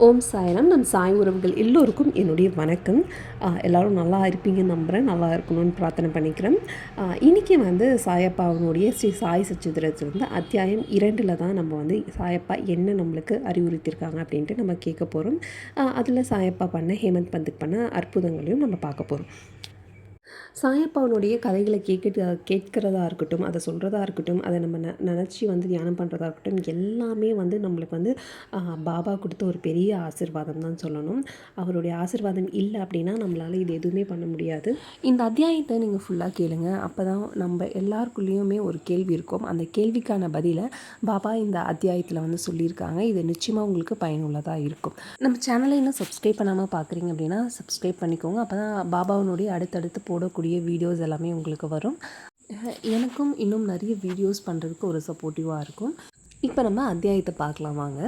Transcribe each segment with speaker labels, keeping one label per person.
Speaker 1: ஓம் சாய்ராம். நம் சாய் உறவுகள் எல்லோருக்கும் என்னுடைய வணக்கம். எல்லோரும் நல்லா இருப்பீங்கன்னு நம்புகிறேன் நல்லா இருக்கணும்னு பிரார்த்தனை பண்ணிக்கிறேன். இன்றைக்கி வந்து சாயப்பாவனுடைய ஸ்ரீ சாய் சச்சித்திரத்திலிருந்து அத்தியாயம் இரண்டில் தான் நம்ம வந்து சாயப்பா என்ன நம்மளுக்கு அறிவுறுத்தியிருக்காங்க அப்படின்ட்டு நம்ம கேட்க போகிறோம். அதில் சாயப்பா பண்ண ஹேமந்த் பந்துக்கு பண்ண அற்புதங்களையும் நம்ம பார்க்க போகிறோம். சாயப்பாவனுடைய கதைகளை கேட்க கேட்கிறதா இருக்கட்டும் அதை சொல்கிறதா இருக்கட்டும் அதை நம்ம ந நினச்சி வந்து தியானம் பண்ணுறதா இருக்கட்டும் எல்லாமே வந்து நம்மளுக்கு வந்து பாபா கொடுத்த ஒரு பெரிய ஆசிர்வாதம் தான் சொல்லணும். அவருடைய ஆசீர்வாதம் இல்லை அப்படின்னா நம்மளால் இது எதுவுமே பண்ண முடியாது. இந்த அத்தியாயத்தை நீங்கள் ஃபுல்லாக கேளுங்க. அப்போ தான் நம்ம எல்லாருக்குள்ளேயுமே ஒரு கேள்வி இருக்கும். அந்த கேள்விக்கான பதிலை பாபா இந்த அத்தியாயத்தில் வந்து சொல்லியிருக்காங்க. இது நிச்சயமாக உங்களுக்கு பயனுள்ளதாக இருக்கும். நம்ம சேனலை இன்னும் சப்ஸ்கிரைப் பண்ணாமல் பார்க்குறீங்க அப்படின்னா சப்ஸ்கிரைப் பண்ணிக்கோங்க. அப்போ தான் பாபாவினுடைய அடுத்தடுத்து போடக்கூடிய வீடியோஸ் எல்லாமே உங்களுக்கு வரும். எனக்கும் இன்னும் நிறைய வீடியோஸ் பண்ணுறதுக்கு ஒரு சப்போர்ட்டிவாக இருக்கும். இப்போ நம்ம அத்தியாயத்தை பார்க்கலாம் வாங்க.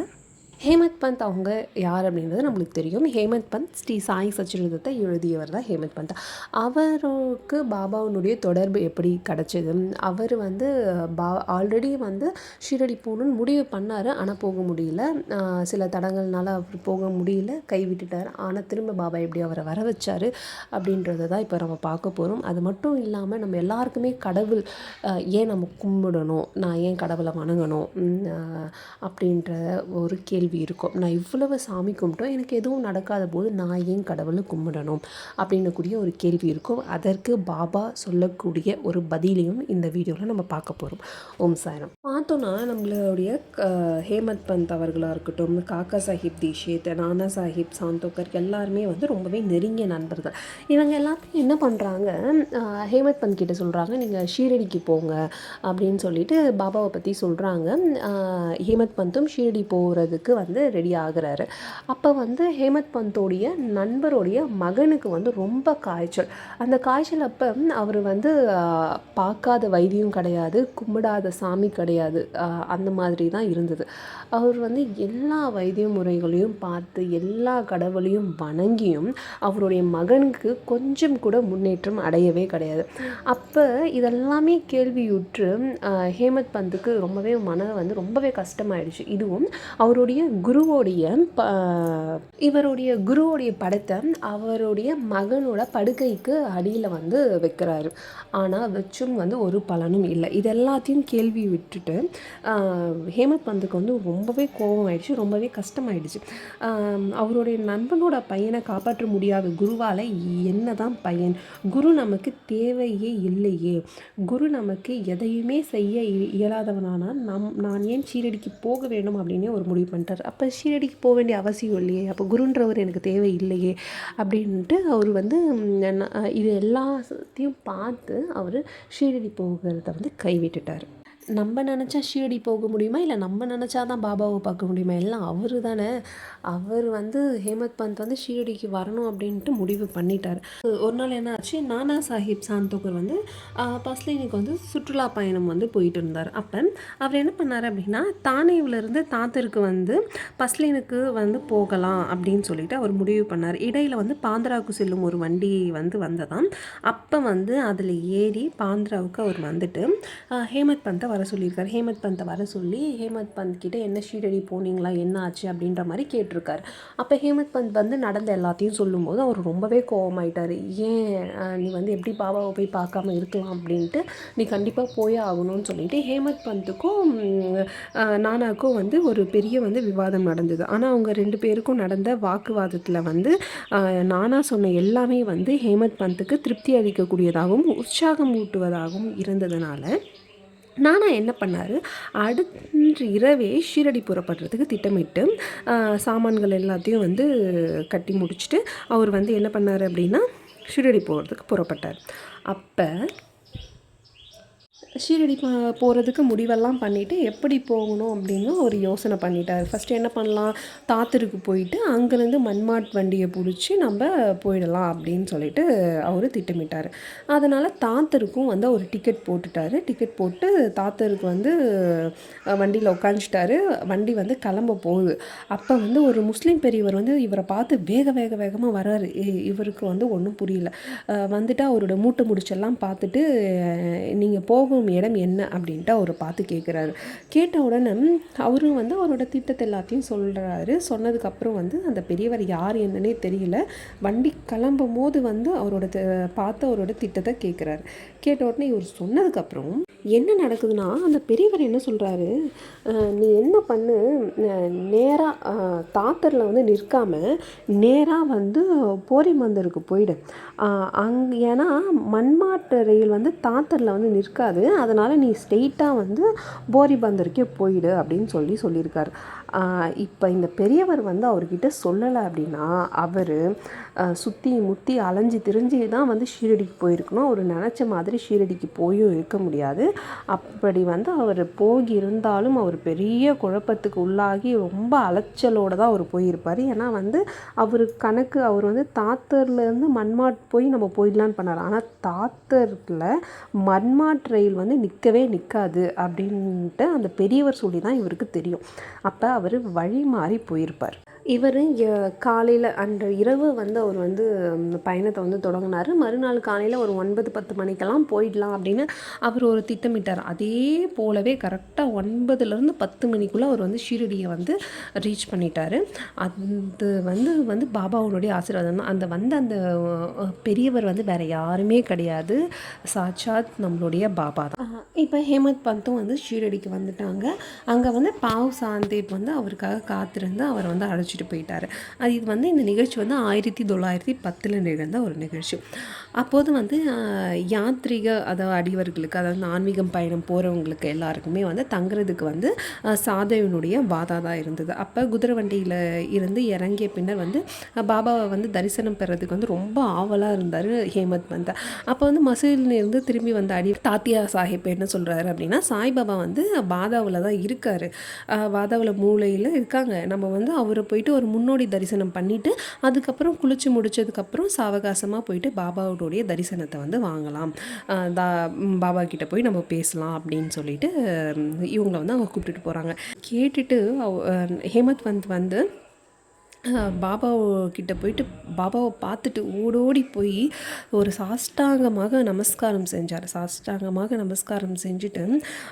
Speaker 1: ஹேமந்த் பந்த் அவங்க யார் அப்படின்றது நம்மளுக்கு தெரியும். ஹேமந்த் பந்த் ஸ்ரீ சாய் சச்சிரதத்தை எழுதியவர் தான் ஹேமந்த் பந்த். அவருக்கு பாபாவினுடைய தொடர்பு எப்படி கிடச்சிது? அவர் வந்து பா ஆல்ரெடி வந்து ஷீரடி போகணுன்னு முடிவு பண்ணார் ஆனால் போக முடியல. சில தடங்கள்னால அவர் போக முடியல கைவிட்டுட்டார் ஆனால் திரும்ப பாபா எப்படி அவரை வர வச்சார் அப்படின்றத தான் இப்போ நம்ம பார்க்க போகிறோம் அது மட்டும் இல்லாமல் நம்ம எல்லாருக்குமே கடவுள் ஏன் நம்ம கும்பிடணும்? நான் ஏன் கடவுளை வணங்கணும்? அப்படின்ற ஒரு கேள்வி கேள்வி இருக்கும் நான் இவ்வளவு சாமி கும்பிட்டோம் எனக்கு எதுவும் நடக்காத போது நான் ஏன் கடவுளை கும்பிடணும்? அப்படின்னு கூடிய ஒரு கேள்வி இருக்கும். அதற்கு பாபா சொல்லக்கூடிய ஒரு பதிலையும் இந்த வீடியோவில் நம்ம பார்க்க போகிறோம் ஓம் சாய்ராம். பார்த்தோன்னா நம்மளுடைய ஹேமத் பந்த் அவர்களாக இருக்கட்டும் காக்கா சாஹிப் தீஷித் நானா சாஹிப் சாந்தோக்கர் எல்லாருமே வந்து ரொம்பவே நெருங்கிய நண்பர்கள். இவங்க எல்லாத்தையும் என்ன பண்ணுறாங்க ஹேமத் பந்த் கிட்ட சொல்கிறாங்க நீங்கள் ஷீரடிக்கு போங்க அப்படின்னு சொல்லிட்டு பாபாவை பற்றி சொல்கிறாங்க ஹேமத் பந்தும் ஷீரடி போகிறதுக்கு வந்து ரெடி ஆகுறாரு. அப்போ வந்து ஹேமத் பந்தோடைய நண்பருடைய மகனுக்கு வந்து ரொம்ப காய்ச்சல். அந்த காய்ச்சல் அப்போ அவர் வந்து பார்க்காத வைத்தியம் கிடையாது கும்பிடாத சாமி கிடையாது அந்த மாதிரி தான் இருந்தது. அவர் வந்து எல்லா வைத்திய முறைகளையும் பார்த்து எல்லா கடவுளையும் வணங்கியும் அவருடைய மகனுக்கு கொஞ்சம் கூட முன்னேற்றம் அடையவே கிடையாது. அப்போ இதெல்லாமே கேள்வியுற்று ஹேமத் பந்துக்கு ரொம்பவே மன வந்து ரொம்பவே கஷ்டமாயிடுச்சு. இதுவும் அவருடைய குருவோடைய ப இவருடைய குருவோடைய படத்தை அவருடைய மகனோட படுக்கைக்கு அடியில் வந்து வைக்கிறாரு. ஆனால் வச்சும் வந்து ஒரு பலனும் இல்லை. இது எல்லாத்தையும் கேள்வி விட்டுட்டு ஹேமத் ஹேமந்த் பந்துக்கு வந்து ரொம்பவே கோபம் ஆயிடுச்சு ரொம்பவே கஷ்டமாயிடுச்சு. அவருடைய நண்பனோட பையனை காப்பாற்ற முடியாத குருவால் என்னதான் பையன்? குரு நமக்கு தேவையே இல்லையே. குரு நமக்கு எதையுமே செய்ய இ- இயலாதவனானால் நம் நான் ஏன் சீரடிக்கு போக வேண்டும் அப்படின்னு ஒரு முடிவு பண்ணிட்டார். அப்போ ஷீரடிக்கு போக வேண்டிய அவசியம் இல்லையே. அப்போ குருன்றவர் எனக்கு தேவை இல்லையே அப்படின்ட்டு அவர் வந்து இது எல்லாத்தையும் பார்த்து அவர் ஷீரடி போகிறத வந்து கைவிட்டுட்டார். நம்ம நினச்சா ஷீரடி போக முடியுமா? இல்லை நம்ம நினச்சா தான் பாபாவை பார்க்க முடியுமா? எல்லாம் அவர் தானே. அவர் வந்து ஹேமத் பந்த் வந்து ஷீரடிக்கு வரணும் அப்படின்ட்டு முடிவு பண்ணிட்டார். ஒரு நாள் என்ன ஆச்சு? நானா சாஹிப் சாந்தோகர் வந்து பஸ்லினுக்கு வந்து சுற்றுலா பயணம் வந்து போயிட்டு இருந்தார். அப்போ அவர் என்ன பண்ணார் அப்படின்னா தானேவிலேருந்து தாத்தருக்கு வந்து பஸ்லினுக்கு வந்து போகலாம் அப்படின்னு சொல்லிட்டு அவர் முடிவு பண்ணார். இடையில் வந்து பாந்திராவுக்கு செல்லும் ஒரு வண்டி வந்து வந்ததாம். அப்போ வந்து அதில் ஏறி பாந்திராவுக்கு அவர் வந்துட்டு ஹேமத் பந்தை வர சொல்லியிருக்காரு. ஹேமந்த் பந்தை வர சொல்லி ஹேமந்த் பந்த் கிட்ட என்ன ஷீரடி போனீங்களா என்ன ஆச்சு அப்படின்ற மாதிரி கேட்டிருக்காரு. அப்போ ஹேமந்த் பந்த் வந்து நடந்த எல்லாத்தையும் சொல்லும்போது அவர் ரொம்பவே கோவமாயிட்டார். ஏன் நீ வந்து எப்படி பாபாவை போய் பார்க்காம இருக்கலாம் அப்படின்ட்டு நீ கண்டிப்பாக போயே ஆகணும்னு சொல்லிட்டு ஹேமந்த் பந்துக்கும் நானாக்கும் வந்து ஒரு பெரிய வந்து விவாதம் நடந்தது. ஆனால் அவங்க ரெண்டு பேருக்கும் நடந்த வாக்குவாதத்தில் வந்து நானா சொன்ன எல்லாமே வந்து ஹேமந்த் பந்துக்கு திருப்தி அளிக்கக்கூடியதாகவும் உற்சாகம் ஊட்டுவதாகவும் இருந்ததுனால நானா என்ன பண்ணார்? அடுத்து இரவே ஷீரடி புறப்படுறதுக்கு திட்டமிட்டு சாமான்கள் எல்லாத்தையும் வந்து கட்டி முடிச்சுட்டு அவர் வந்து என்ன பண்ணார் அப்படின்னா ஷீரடி போகிறதுக்கு புறப்பட்டார். அப்போ ஷீரடி போகிறதுக்கு முடிவெல்லாம் பண்ணிவிட்டு எப்படி போகணும் அப்படின்னு ஒரு யோசனை பண்ணிட்டார். ஃபஸ்ட்டு என்ன பண்ணலாம்? தாத்தருக்கு போயிட்டு அங்கேருந்து மண்மாட் வண்டியை பிடிச்சி நம்ம போயிடலாம் அப்படின்னு சொல்லிட்டு அவர் திட்டமிட்டார். அதனால் தாத்தருக்கும் வந்து ஒரு டிக்கெட் போட்டுட்டாரு. டிக்கெட் போட்டு தாத்தருக்கு வந்து வண்டியில் உட்காந்துட்டாரு வண்டி வந்து கிளம்ப போகுது. அப்போ வந்து ஒரு முஸ்லீம் பெரியவர் வந்து இவரை பார்த்து வேக வேக வேகமாக வராரு. இ- இவருக்கு வந்து ஒன்றும் புரியல. வந்துட்டு அவரோட மூட்டை முடிச்செல்லாம் பார்த்துட்டு நீங்கள் போகும் விரும்பும் இடம் என்ன அப்படின்ட்டு அவர் பார்த்து கேட்குறாரு கேட்ட உடனே அவரும் வந்து அவரோட திட்டத்தை எல்லாத்தையும் சொல்கிறாரு சொன்னதுக்கப்புறம் வந்து அந்த பெரியவர் யார் என்னன்னே தெரியல. வண்டி கிளம்பும் போது வந்து அவரோட பார்த்து அவரோட திட்டத்தை கேட்குறாரு கேட்ட உடனே இவர் சொன்னதுக்கப்புறம் என்ன நடக்குதுன்னா அந்த பெரியவர் என்ன சொல்கிறாரு நீ என்ன பண்ணு? நேராக தாத்தரில் வந்து நிற்காமல் நேராக வந்து போரிமந்தருக்கு போயிடு. அங் ஏன்னா மண்மாட்டு ரயில் வந்து தாத்தரில் வந்து நிற்காது. அதனால் நீ ஸ்ட்ரெயிட்டாக வந்து போரிபந்தருக்கே போயிடு அப்படின்னு சொல்லி சொல்லியிருக்காரு. இப்போ இந்த பெரியவர் வந்து அவர்கிட்ட சொல்லலை அப்படின்னா அவர் சுற்றி முற்றி அலைஞ்சு திரிஞ்சு தான் வந்து ஷீரடிக்கு போயிருக்கணும். அவர் நினச்ச மாதிரி ஷீரடிக்கு போயும் இருக்க முடியாது. அப்படி வந்து அவர் போகியிருந்தாலும் அவர் பெரிய குழப்பத்துக்கு உள்ளாகி ரொம்ப அலைச்சலோடு தான் அவர் போயிருப்பார். ஏன்னா வந்து அவர் கணக்கு அவர் வந்து தாத்தர்லேருந்து மண்மாட் போய் நம்ம போயிடலான்னு பண்ணார். ஆனால் தாத்தரில் மண்மாட் ரயில் வந்து நிற்கவே நிற்காது அப்படின்ட்டு அந்த பெரியவர் சொல்லி தான் இவருக்கு தெரியும். அப்போ அவர் வழி மாறி போயிருப்பார். இவர் காலையில் அன்று இரவு வந்து அவர் வந்து பயணத்தை வந்து தொடங்கினார். மறுநாள் காலையில் ஒரு ஒன்பது பத்து மணிக்கெல்லாம் போயிடலாம் அப்படின்னு அவர் ஒரு திட்டமிட்டார். அதே போலவே கரெக்டாக ஒன்பதுலேருந்து பத்து மணிக்குள்ளே அவர் வந்து ஷீரடியை வந்து ரீச் பண்ணிட்டார். அது வந்து வந்து பாபாவுடைய ஆசீர்வாதம் தான். அந்த வந்த அந்த பெரியவர் வந்து வேறு யாருமே கிடையாது. சாட்சாத் நம்மளுடைய பாபா தான். இப்போ ஹேமந்த் பந்தும் வந்து ஷீரடிக்கு வந்துட்டாங்க. அங்கே வந்து பாவ் சாந்தேப் வந்து அவருக்காக காத்திருந்து அவர் வந்து அழைச்சிட்டு போயிட்டார். அது இது வந்து இந்த நிகழ்ச்சி வந்து ஆயிரத்தி தொள்ளாயிரத்தி பத்தில் நிகழ்ந்த ஒரு நிகழ்ச்சி. அப்போது வந்து யாத்ரீக அதாவது அடிவர்களுக்கு அதாவது ஆன்மீகம் பயணம் போகிறவங்களுக்கு எல்லாருக்குமே வந்து தங்குறதுக்கு வந்து சாதவனுடைய சாதவினுடைய தான் இருந்தது. அப்போ குதிரை வண்டியில் இருந்து இறங்கிய பின்னர் வந்து பாபாவை வந்து தரிசனம் பெறதுக்கு வந்து ரொம்ப ஆவலாக இருந்தார் ஹேமத் பந்தா அப்போ வந்து மசூதியில இருந்து திரும்பி வந்த அடி தாத்தியா சாஹிப் என்ன சொல்கிறாரு அப்படின்னா சாய்பாபா வந்து பாதாவில் தான் இருக்கார். பாதாவில் மூலையில் இருக்காங்க. நம்ம வந்து அவரை போயிட்டு ஒரு முன்னோடி தரிசனம் பண்ணிவிட்டு அதுக்கப்புறம் குளிச்சு முடிச்சதுக்கப்புறம் சாவகாசமாக போயிட்டு பாபாவுடைய தரிசனத்தை வந்து வாங்கலாம். தா பாபா கிட்ட போய் நம்ம பேசலாம் அப்படின்னு சொல்லிட்டு இவங்களை வந்து அவங்க கூப்பிட்டுட்டு போகிறாங்க கேட்டுட்டு அவ- ஹேமந்த் வந்து வந்து அஹ் போயிட்டு பாபாவை பார்த்துட்டு ஓடோடி போய் ஒரு சாஷ்டாங்கமாக நமஸ்காரம் செஞ்சார். சாஷ்டாங்கமாக நமஸ்காரம் செஞ்சுட்டு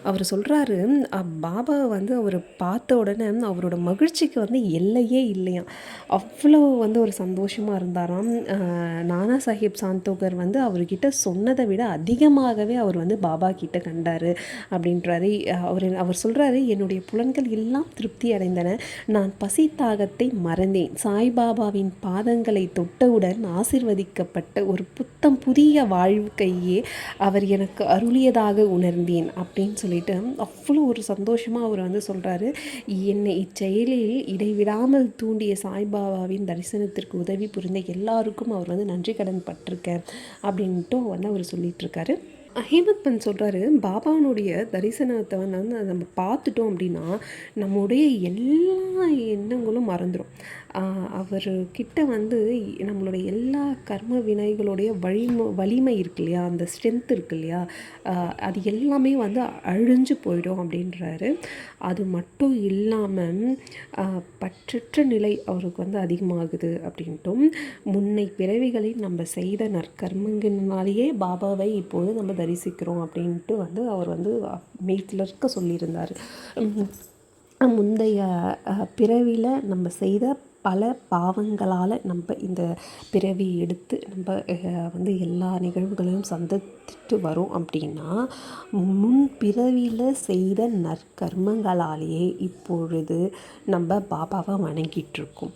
Speaker 1: அவர் சொல்கிறாரு பாபா வந்து அவர் பார்த்த உடனே அவரோட மகிழ்ச்சிக்கு வந்து எல்லையே இல்லையாம். அவ்வளோ வந்து ஒரு சந்தோஷமாக இருந்தாராம். நானா சாஹிப் சாந்தோகர் வந்து அவர்கிட்ட சொன்னதை விட அதிகமாகவே அவர் வந்து பாபா கிட்ட கண்டார் அப்படின்றாரு. அவர் அவர் சொல்கிறாரு என்னுடைய புலன்கள் எல்லாம் திருப்தி அடைந்தன. நான் பசி தாகத்தை மறந்தேன். சாய்பாபாவின் பாதங்களை தொட்டவுடன் ஆசிர்வதிக்கப்பட்ட ஒரு புத்தம் புதிய வாழ்க்கையே அவர் எனக்கு அருளியதாக உணர்ந்தேன் அப்படின்னு சொல்லிட்டு அவ்வளோ ஒரு சந்தோஷமாக அவர் வந்து சொல்கிறாரு என்னை இச்செயலில் இடைவிடாமல் தூண்டிய சாய்பாபாவின் தரிசனத்திற்கு உதவி புரிந்த எல்லாருக்கும் அவர் வந்து நன்றி கடன் பட்டிருக்கேன் அப்படின்ட்டு வந்து அவர் சொல்லிட்டு இருக்காரு. ஹேமந்த் பந்த் சொல்கிறாரு பாபானுடைய தரிசனத்தை வந்து வந்து நம்ம பார்த்துட்டோம் அப்படின்னா நம்முடைய எல்லா எண்ணங்களும் மறந்துடும் அவர் கிட்ட வந்து நம்மளுடைய எல்லா கர்ம வினைகளுடைய வலிமை வலிமை இருக்கு இல்லையா? அந்த ஸ்ட்ரென்த் இருக்கு இல்லையா? அது எல்லாமே வந்து அழிஞ்சு போயிடும் அப்படின்றாரு. அது மட்டும் இல்லாமல் பற்றற்ற நிலை அவருக்கு வந்து அதிகமாகுது அப்படின்ட்டும் முன்னை பிறவிகளில் நம்ம செய்த நற்கர்மங்களினாலேயே பாபாவை இப்போது நம்ம தரிசிக்கிறோம் அப்படின்ட்டு வந்து அவர் வந்து மெய்த்தில் இருக்க சொல்லியிருந்தார். முந்தைய பிறவியில் நம்ம செய்த பல பாவங்களால் நம்ம இந்த பிறவி எடுத்து நம்ம வந்து எல்லா நிகழ்வுகளையும் சந்தித்துட்டு வரோம் அப்படின்னா முன் பிறவியில் செய்த நற்கர்மங்களாலேயே இப்பொழுது நம்ம பாபாவை வணங்கிட்டுருக்கோம்.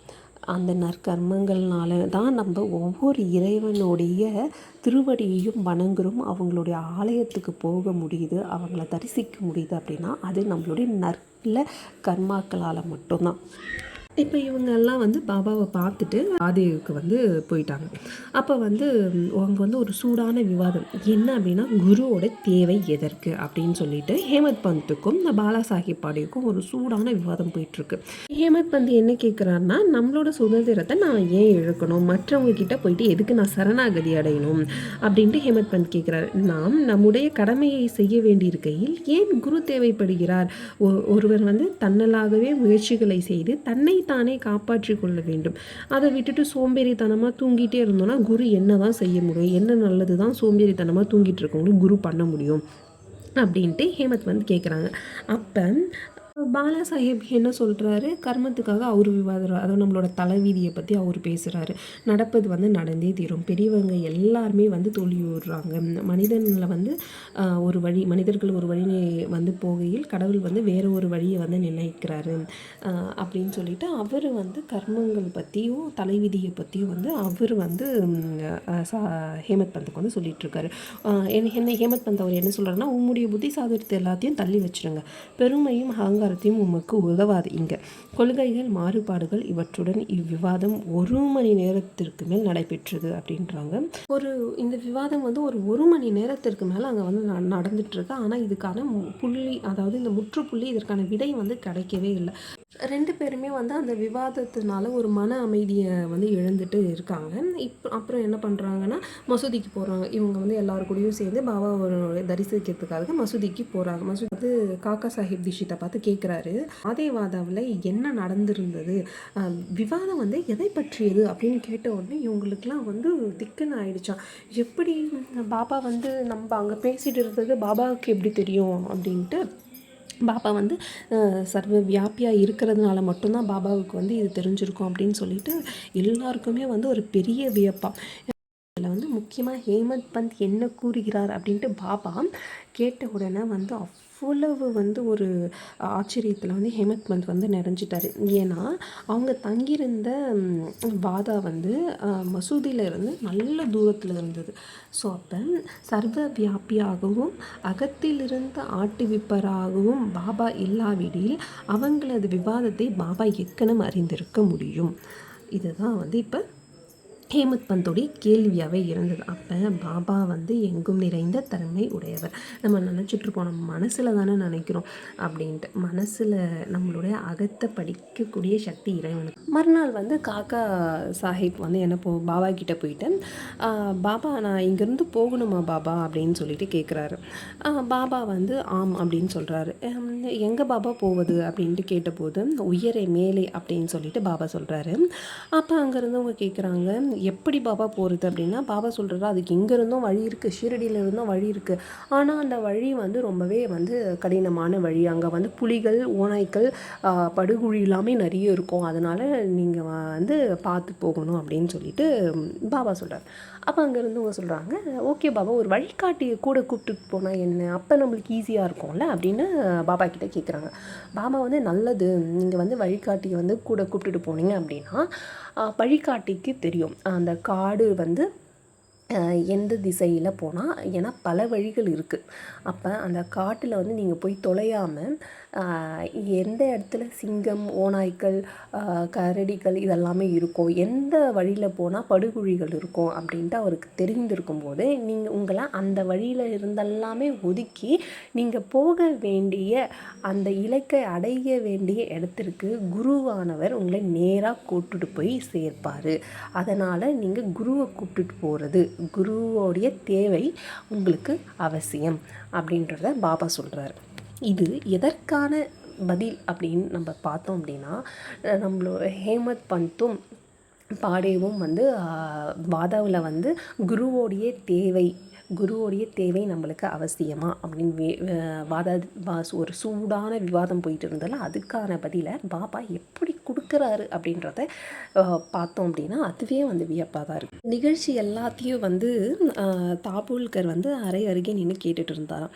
Speaker 1: அந்த நற்கர்மங்கள்னால தான் நம்ம ஒவ்வொரு இறைவனுடைய திருவடியையும் வணங்குறோம். அவங்களுடைய ஆலயத்துக்கு போக முடியுது அவங்கள தரிசிக்க முடியுது அப்படின்னா அது நம்மளுடைய நற்கில் கர்மாக்களால் மட்டும்தான். இப்போ இவங்க எல்லாம் வந்து பாபாவை பார்த்துட்டு ஆதிக்கு வந்து போயிட்டாங்க. அப்போ வந்து அவங்க வந்து ஒரு சூடான விவாதம். என்ன அப்படின்னா குருவோட தேவை எதற்கு அப்படின்னு சொல்லிட்டு ஹேமத் பந்துக்கும் இந்த பாலா சாஹிப் பாடிக்கும் ஒரு சூடான விவாதம் போயிட்டுருக்கு. ஹேமத் பந்த் என்ன கேட்குறாருன்னா நம்மளோட சுதந்திரத்தை நான் ஏன் இழக்கணும்? மற்றவங்க கிட்ட போயிட்டு எதுக்கு நான் சரணாகதி அடையணும்? அப்படின்ட்டு ஹேமத் பந்த் கேட்குறாரு நாம் நம்முடைய கடமையை செய்ய வேண்டியிருக்கையில் ஏன் குரு தேவைப்படுகிறார்? ஒ- ஒருவர் வந்து தன்னலாகவே முயற்சிகளை செய்து தன்னை தானே காப்பாற்றி கொள்ள வேண்டும். அதை விட்டுட்டு சோம்பேறித்தனமாக தூங்கிட்டே இருந்தோம்னா குரு என்ன தான் செய்ய முடியும்? என்ன நல்லது தான் சோம்பேறித்தனமாக தூங்கிட்டு இருக்கவங்களுக்கு குரு பண்ண முடியும்? அப்படின்ட்டு ஹேமத் வந்து கேட்குறாங்க அப்போ பாலா சாஹேப் என்ன சொல்கிறாரு கர்மத்துக்காக அவர் விவாதம் அதாவது நம்மளோட தலைவீதியை பற்றி அவர் பேசுகிறாரு நடப்பது வந்து நடந்தே தீரும். பெரியவங்க எல்லாருமே வந்து தோல்வி விடுறாங்க. மனிதனில் வந்து ஒரு வழி மனிதர்கள் ஒரு வழி வந்து போகையில் கடவுள் வந்து வேறு ஒரு வழியை வந்து நிர்ணயிக்கிறாரு. அப்படின்னு சொல்லிட்டு அவர் வந்து கர்மங்கள் பற்றியும் தலைவிதியை பற்றியும் வந்து அவர் வந்து ஹேமத் பந்துக்கு வந்து சொல்லிகிட்ருக்காரு என்ன ஹேமத் பந்த் அவர் என்ன சொல்கிறாருன்னா உம்முடைய புத்தி சாதத்தை எல்லாத்தையும் தள்ளி வச்சுருங்க. பெருமையும் அகங்காரம் விவகாரத்தையும் உமக்கு உதவாது கொள்கைகள் மாறுபாடுகள் இவற்றுடன் இவ்விவாதம் ஒரு மணி நேரத்திற்கு மேல் நடைபெற்றது அப்படின்றாங்க. ஒரு இந்த விவாதம் வந்து ஒரு ஒரு மணி நேரத்திற்கு மேலே அங்கே வந்து நடந்துட்டு இருக்கு. ஆனால் இதுக்கான புள்ளி அதாவது இந்த முற்றுப்புள்ளி இதற்கான விடை வந்து கிடைக்கவே இல்லை. ரெண்டு பேருமே வந்து அந்த விவாதத்தினால ஒரு மன அமைதியை வந்து இழந்துட்டு இருக்காங்க. இப்போ அப்புறம் என்ன பண்ணுறாங்கன்னா மசூதிக்கு போகிறாங்க இவங்க வந்து எல்லாரு கூடயும் சேர்ந்து பாபா ஒரு தரிசிக்கிறதுக்காக மசூதிக்கு போகிறாங்க மசூதி வந்து காக்கா சாஹிப் தீஷித்தை பார்த்து கேட்குறாரு ஆதேவாதாவில் என்ன நடந்திருந்தது? விவாதம் வந்து எதை பற்றியது அப்படின்னு கேட்ட உடனே இவங்களுக்குலாம் வந்து திக்குன்னு ஆயிடுச்சான் எப்படி பாபா வந்து நம்ம அங்கே பேசிகிட்டு இருந்தது பாபாவுக்கு எப்படி தெரியும் அப்படின்ட்டு பாபா வந்து சர்வ வியாபியாக இருக்கிறதுனால மட்டும்தான் பாபாவுக்கு வந்து இது தெரிஞ்சிருக்கும் அப்படின்னு சொல்லிட்டு எல்லாருக்குமே வந்து ஒரு பெரிய வியப்பாக இதில் வந்து முக்கியமாக ஹேமந்த் பந்த் என்ன கூறுகிறார் அப்படின்ட்டு பாபா கேட்ட உடனே வந்து அவ்வளவு வந்து ஒரு ஆச்சரியத்தில் வந்து ஹேமந்த் பந்த் வந்து நிறைஞ்சிட்டாரு. ஏன்னா அவங்க தங்கியிருந்த வாதா வந்து மசூதியில் இருந்து நல்ல தூரத்தில் இருந்தது. ஸோ அப்போ சர்வ வியாபியாகவும் அகத்திலிருந்து ஆட்டுவிப்பராகவும் பாபா இல்லாவிடில் அவங்களது விவாதத்தை பாபா எக்கனம் அறிந்திருக்க முடியும். இதுதான் வந்து இப்போ ஹேமத் பந்தோடைய கேள்வியாகவே இருந்தது. அப்போ பாபா வந்து எங்கும் நிறைந்த தன்மை உடையவர். நம்ம நினச்சிட்ருப்போம் நம்ம மனசில் தானே நினைக்கிறோம் அப்படின்ட்டு. மனசில் நம்மளுடைய அகத்தை படிக்கக்கூடிய சக்தி இறைவனுக்கு. மறுநாள் வந்து காக்கா சாஹிப் வந்து என்ன போ பாபா கிட்டே போயிட்டு பாபா நான் இங்கேருந்து போகணுமா பாபா? அப்படின்னு சொல்லிட்டு கேட்குறாரு பாபா வந்து ஆம் அப்படின்னு சொல்கிறாரு எங்கே பாபா போவது? அப்படின்ட்டு கேட்டபோது உயரே மேலே அப்படின்னு சொல்லிட்டு பாபா சொல்கிறாரு அப்போ அங்கேருந்து அவங்க கேட்குறாங்க எப்படி பாபா போகிறது அப்படின்னா பாபா சொல்கிறாரு அதுக்கு இங்கே இருந்தும் வழி இருக்குது ஷீரடியிலிருந்தும் வழி இருக்குது ஆனால் அந்த வழி வந்து ரொம்பவே வந்து கடினமான வழி. அங்கே வந்து புலிகள் ஓநாய்க்கள் படுகுழி எல்லாமே நிறைய இருக்கும். அதனால் நீங்கள் வந்து பார்த்து போகணும் அப்படின்னு சொல்லிட்டு பாபா சொல்கிறார் அப்போ அங்கேருந்து அவங்க சொல்கிறாங்க ஓகே பாபா ஒரு வழிகாட்டியை கூட கூப்பிட்டுட்டு போனால் என்ன? அப்போ நம்மளுக்கு ஈஸியாக இருக்கும்ல? அப்படின்னு பாபா கிட்டே கேட்குறாங்க பாபா வந்து நல்லது. நீங்கள் வந்து வழிகாட்டியை வந்து கூட கூப்பிட்டுட்டு போனீங்க அப்படின்னா வழிகாட்டிக்கு தெரியும். அந்த காடு வந்து எந்த திசையில் போனால் ஏன்னா பல வழிகள் இருக்குது அப்போ அந்த காட்டில் வந்து நீங்கள் போய் தொலையாமல் எந்த இடத்துல சிங்கம் ஓநாய்கள் கரடிகள் இதெல்லாமே இருக்கும்? எந்த வழியில் போனால் படுகுழிகள் இருக்கும் அப்படின்ட்டு அவருக்கு தெரிந்திருக்கும் போது நீங்கள் உங்களை அந்த வழியில் இருந்தெல்லாமே ஒதுக்கி நீங்கள் போக வேண்டிய அந்த இலக்கை அடைய வேண்டிய இடத்திற்கு குருவானவர் உங்களை நேராக கூப்பிட்டுட்டு போய் சேர்ப்பார். அதனால் நீங்கள் குருவை கூப்பிட்டுட்டு போகிறது குருவோடைய தேவை உங்களுக்கு அவசியம் அப்படின்றத பாபா சொல்கிறார் இது எதற்கான பதில் அப்படின்னு நம்ம பார்த்தோம் அப்படின்னா நம்மளோட ஹேமத் பந்தும் பாடேவும் வந்து வாதாவில் வந்து குருவோடைய தேவை குருவோடைய தேவை நம்மளுக்கு அவசியமா அப்படின்னு வே வாத ஒரு சூடான விவாதம் போயிட்டு இருந்தாலும் அதுக்கான பதிலை பாபா எப்படி கொடுக்குறாரு அப்படின்றத பார்த்தோம் அப்படின்னா அதுவே வந்து வியப்பாக தான் இருக்குது நிகழ்ச்சி எல்லாத்தையும் வந்து தாபூல்கர் வந்து அரை அருகே நின்று கேட்டுட்டு இருந்தாராம்.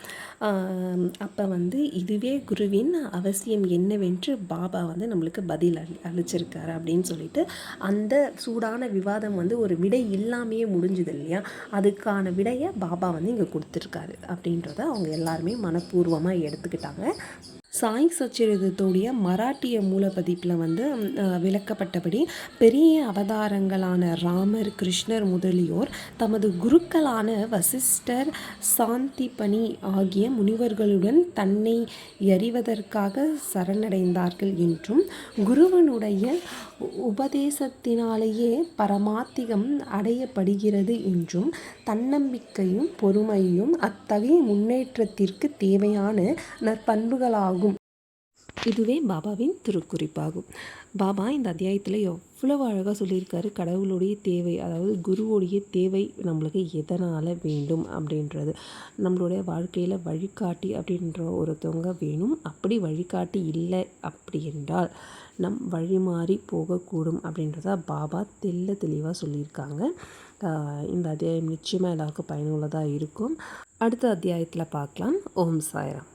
Speaker 1: அப்போ வந்து இதுவே குருவின் அவசியம் என்னவென்று பாபா வந்து நம்மளுக்கு பதில் அளி அளிச்சிருக்காரு அப்படின்னு சொல்லிட்டு அந்த சூடான விவாதம் வந்து ஒரு விடை இல்லாமையே முடிஞ்சுது இல்லையா? அதுக்கான விடையை பாபா வந்து இங்கே கொடுத்துருக்காரு அப்படின்றத அவங்க எல்லாருமே மனப்பூர்வமாக எடுத்துக்கிட்டாங்க. சாய் சச்சரிதத்துடைய மராட்டிய மூலப்பதிப்பில் வந்து விளக்கப்பட்டபடி பெரிய அவதாரங்களான ராமர் கிருஷ்ணர் முதலியோர் தமது குருக்களான வசிஷ்டர் சாந்திபனி ஆகிய முனிவர்களுடன் தன்னை எறிவதற்காக சரணடைந்தார்கள் என்றும் குருவனுடைய உபதேசத்தினாலேயே பரமாத்திகம் அடையப்படுகிறது என்றும் தன்னம்பிக்கையும் பொறுமையும் அத்தகைய முன்னேற்றத்திற்கு தேவையான நற்பண்புகளாகும் இதுவே பாபாவின் திருக்குறிப்பாகும். பாபா இந்த அத்தியாயத்தில் எவ்வளவு அழகாக சொல்லியிருக்காரு கடவுளுடைய தேவை அதாவது குருவுடைய தேவை நம்மளுக்கு எதனால் வேண்டும் அப்படின்றது. நம்மளுடைய வாழ்க்கையில் வழிகாட்டி அப்படின்ற ஒருத்தவங்க வேணும். அப்படி வழிகாட்டி இல்லை அப்படி என்றால் நம் வழிமாறி போகக்கூடும் அப்படின்றத பாபா தெல்ல தெளிவாக சொல்லியிருக்காங்க. இந்த அத்தியாயம் நிச்சயமாக எல்லாருக்கும் பயனுள்ளதாக இருக்கும். அடுத்த அத்தியாயத்தில் பார்க்கலாம். ஓம் சாய்ராம்.